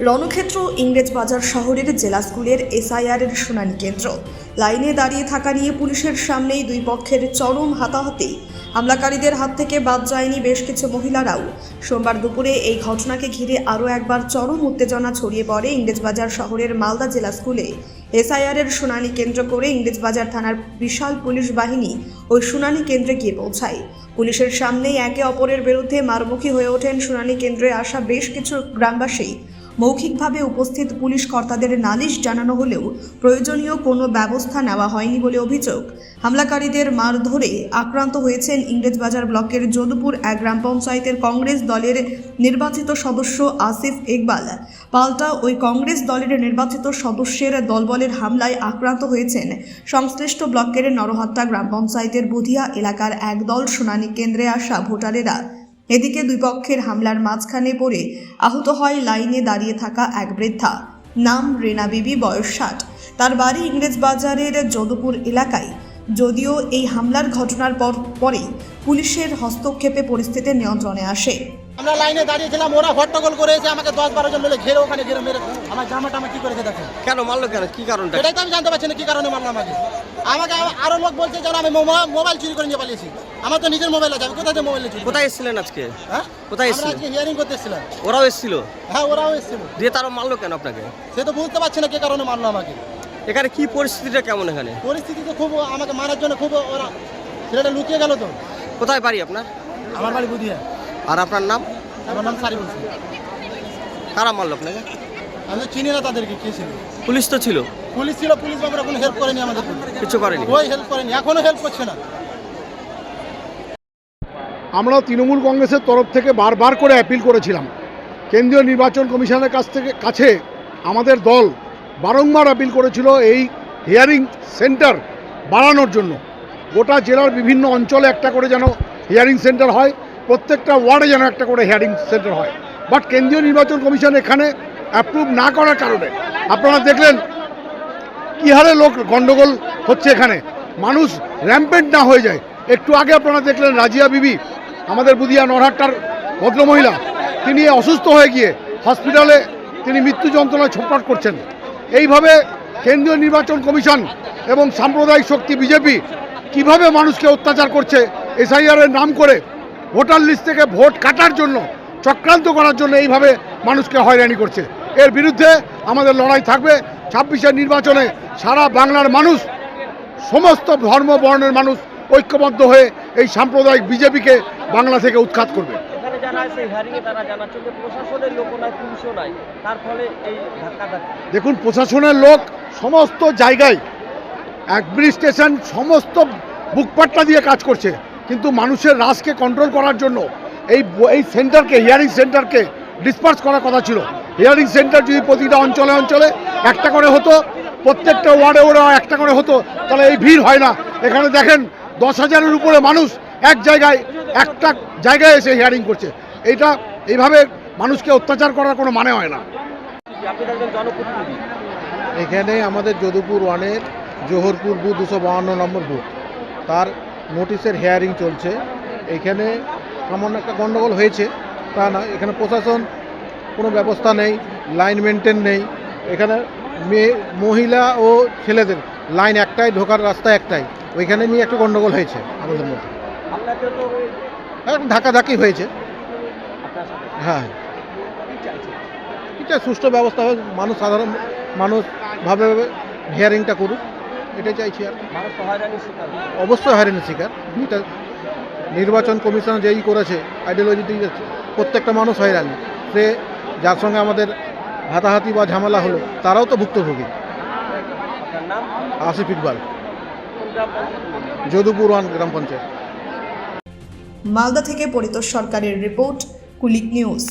রণক্ষেত্র, ইংরেজ বাজার শহরের জেলা স্কুলের এসআইআর এর শুনানি কেন্দ্র। লাইনে দাঁড়িয়ে থাকা নিয়ে পুলিশের সামনেই দুই পক্ষের চরম হাতাহাতি। হামলাকারীদের হাত থেকে বাদ যায়নি বেশ কিছু মহিলারাও। সোমবার দুপুরে এই ঘটনাকে ঘিরে আরও একবার চরম উত্তেজনা ছড়িয়ে পড়ে ইংরেজবাজার শহরের মালদা জেলা স্কুলে। এসআইআর এর শুনানি কেন্দ্র করে ইংরেজবাজার থানার বিশাল পুলিশ বাহিনী ওই শুনানি কেন্দ্রে গিয়ে পৌঁছায়। পুলিশের সামনেই একে অপরের বিরুদ্ধে মারমুখী হয়ে ওঠেন শুনানি কেন্দ্রে আসা বেশ কিছু গ্রামবাসী। মৌখিকভাবে উপস্থিত পুলিশ কর্তাদের নালিশ জানানো হলেও প্রয়োজনীয় কোনো ব্যবস্থা নেওয়া হয়নি বলে অভিযোগ। হামলাকারীদের মার ধরে আক্রান্ত হয়েছেন ইংরেজবাজার ব্লকের যোধপুর, এক গ্রাম পঞ্চায়েতের কংগ্রেস দলের নির্বাচিত সদস্য আসিফ ইকবাল। পাল্টা ওই কংগ্রেস দলের নির্বাচিত সদস্যের দলবলের হামলায় আক্রান্ত হয়েছেন সংশ্লিষ্ট ব্লকের নরহত্তা গ্রাম পঞ্চায়েতের বুধিয়া এলাকার একদল শুনানি কেন্দ্রে আসা ভোটারেরা। এদিকে দুই পক্ষের হামলার মাঝখানে পড়ে আহত হয় লাইনে দাঁড়িয়ে থাকা এক বৃদ্ধা। নাম রেনা বিবি বয়স ষাট। তার বাড়ি ইংরেজ বাজারের যদুপুর এলাকায়। যদিও এই হামলার ঘটনার পর পরেই পুলিশের হস্তক্ষেপে পরিস্থিতি নিয়ন্ত্রণে আসে। আমরা লাইনে দাঁড়িয়েছিলাম ওরা হট্টগোল করেছে আমাকে দশ বারো জন মিলে ঘেরে ওখানে ঘেরে মেরে আমার জামা টামা কি করেছে দেখো কেন মারলো কেন? কি কারণটা? এটাই তো আমি জানতে পারছি না কি কারণে মারলো আমাকে? আমাকে আরও লোক বলছে যেন আমি মোমা- মোবাইল চুরি করে নিয়ে পালিয়েছি। আমার তো নিজের মোবাইল আছে আমি কোথায় মোবাইল চুরি কোথায় এসেছিলেন আজকে? হ্যাঁ? কোথায় এসেছিলেন? আজকে হিয়ারিং করতে এসেছিলাম। ওরাও এসেছিল? হ্যাঁ ওরাও এসেছিল। দিয়ে তারা মারলো কেন আপনাকে? সে তো বুঝতে পারছি না কি কারণে মারলো আমাকে। এখানে কি পরিস্থিতিটা কেমন এখানে? পরিস্থিতি তো খুব আমাকে মারার জন্য খুব ওরা ছেলেটা লুকিয়ে গেল তো। কোথায় বাড়ি আপনার? আমার বাড়ি বুঝিয়ে আর আপনার নাম? আমার নাম সারি বলছি কারা মারলো আপনাকে? আমি তো চিনি না তাদেরকে কে ছিল? পুলিশ তো ছিল। পুলিশ ছিল পুলিশ বাবুরা কোনো হেল্প করেনি আমাদের। কিছু করেনি? ওই হেল্প করেনি এখনও হেল্প করছে না। আমরা তৃণমূল কংগ্রেসের তরফ থেকে বারবার করে অ্যাপিল করেছিলাম। কেন্দ্রীয় নির্বাচন কমিশনের কাছ থেকে, কাছে আমাদের দল বারংবার অ্যাপিল করেছিল এই হিয়ারিং সেন্টার বাড়ানোর জন্য। গোটা জেলার বিভিন্ন অঞ্চলে একটা করে যেন হিয়ারিং সেন্টার হয়, প্রত্যেকটা ওয়ার্ডে যেন একটা করে হিয়ারিং সেন্টার হয়। বাট কেন্দ্রীয় নির্বাচন কমিশন এখানে অ্যাপ্রুভ না করার কারণে, আপনারা দেখলেন কী হারে লোক গন্ডগোল হচ্ছে এখানে। মানুষ র্যাম্পেন্ট না হয়ে যায়। একটু আগে আপনারা দেখলেন রাজিয়া বিবি, আমাদের বুদিয়া নরহাট্টার ভদ্রমহিলা। তিনি অসুস্থ হয়ে গিয়ে হসপিটালে তিনি মৃত্যু যন্ত্রণায় ছটফট করছেন। এইভাবে কেন্দ্রীয় নির্বাচন কমিশন এবং সাম্প্রদায়িক শক্তি বিজেপি কীভাবে মানুষকে অত্যাচার করছে, এসআইআর এর নাম করে ভোটার লিস্ট থেকে ভোট কাটার জন্য, চক্রান্ত করার জন্য এইভাবে মানুষকে হয়রানি করছে। এর বিরুদ্ধে আমাদের লড়াই থাকবে। ছাব্বিশের নির্বাচনে সারা বাংলার মানুষ, সমস্ত ধর্ম বর্ণের মানুষ ঐক্যবদ্ধ হয়ে এই সাম্প্রদায়িক বিজেপিকে বাংলা থেকে উৎখাত করবে। দেখুন প্রশাসনের লোক সমস্ত জায়গায় অ্যাডমিনিস্ট্রেশন সমস্ত বুকপাট্টা দিয়ে কাজ করছে। কিন্তু মানুষের রাসকে কন্ট্রোল করার জন্য এই এই সেন্টারকে হিয়ারিং সেন্টারকে ডিসপার্স করার কথা ছিল। হিয়ারিং সেন্টার যদি প্রতিটা অঞ্চলে অঞ্চলে একটা করে হতো প্রত্যেকটা ওয়ার্ডে ওরা একটা করে হতো তাহলে এই ভিড় হয় না। এখানে দেখেন দশ হাজারের উপরে মানুষ এক জায়গায়, একটা জায়গায় এসে হিয়ারিং করছে। এইটা এইভাবে মানুষকে অত্যাচার করার কোনো মানে হয় না। এখানে আমাদের যদুপুর ওয়ানের জোহরপুর বুথ দুশো বাহান্ন নম্বর বুথ। তার নোটিশের হেয়ারিং চলছে। এখানে সামান্য একটা গণ্ডগোল হয়েছে, তা না। এখানে প্রশাসন কোনো ব্যবস্থা নেই লাইন মেনটেন নেই। এখানে মেয়ে, মহিলা ও ছেলেদের লাইন একটাই, ঢোকার রাস্তা একটাই। ওইখানে নিয়ে একটু গণ্ডগোল হয়েছে আমাদের মধ্যে। আপনাকে তো হয়েছে। হ্যাঁ। এটা সুষ্ঠু ব্যবস্থা হবে মানুষ সাধারণ মানুষ ভাবে ভাবে হিয়ারিংটা করুক, এটাই চাইছি আর অবশ্যই হয়রানির শিকার। এটা নির্বাচন কমিশন যেই করেছে আইডিওলজি প্রত্যেকটা মানুষ হয়রানি। সে যার সঙ্গে আমাদের হাতাহাতি বা ঝামেলা হলো, তারাও তো ভুক্তভোগী। আপনার নাম? আসিফ ইকবাল। কোন গ্রাম পঞ্চায়েত যদুপুর ওয়ান গ্রাম পঞ্চায়েত। মালদা থেকে পরিতোষ সরকারের রিপোর্ট কুলিক নিউজ।